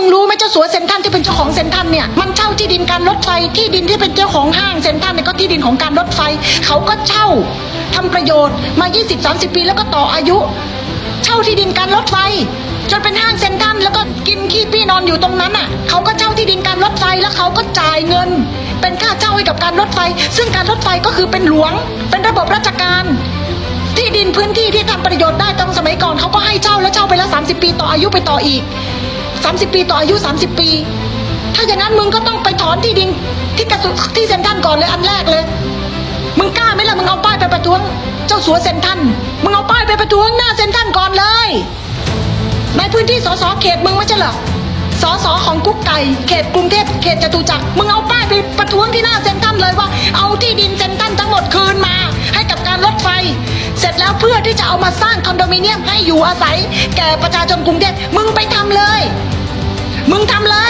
มึงรู้ไหมเจ้าสัวเซนทันที่เป็นเจ้าของเซนทันเนี่ยมันเช่าที่ดินการรถไฟที่ดินที่เป็นเจ้าของห้างเซนทันเนี่ยก็ที่ดินของการรถไฟ เขาก็เช่าทำประโยชน์มา 20-30 ปีแล้วก็ต่ออายุ เช่าที่ดินการรถไฟจนเป็นห้างเซ็นทรัลแล้วก็กินขี้พี่นอนอยู่ตรงนั้นอะเขาก็เช่าที่ดินการรถไฟแล้วเขาก็จ่ายเงิน เป็นค่าเช่าให้กับการรถไฟ ซึ่งการรถไฟก็คือเป็นหลวง เป็นระบบราชการ ที่ดินพื้นที่ที่ทำประโยชน์ได้ตอนสมัยก่อนเขาก็ให้เช่าแล้วเช่าไปล้ว30 ปีต่ออายุไปต่ออีก 30 ปีต่ออายุ 30 ปี ถ้าอย่างนั้นมึงก็ต้องไปถอนที่ดินที่กระทรวงที่เซ็นทรัลก่อนเลยอันแรกเลย มึงกล้าไหมล่ะมึงเอาป้ายไปประท้วง เจ้าสัวเซ็นทันมึงเอาป้ายไปประท้วงหน้าเซ็นทันก่อนเลย ในพื้นที่สสเขตมึงไม่ใช่เหรอสสของกุ๊กไก่เขตกรุงเทพเขตจตุจักรมึงเอาป้ายไปประท้วงที่หน้าเซ็นทันเลยว่า เอาที่ดินเซ็นทันทั้งหมดคืนมา ให้กับการรถไฟ เสร็จแล้วเพื่อที่จะเอามาสร้างคอนโดมิเนียมให้อยู่อาศัย แก่ประชาชนกรุงเทพมึงไปทำเลย ทำเลย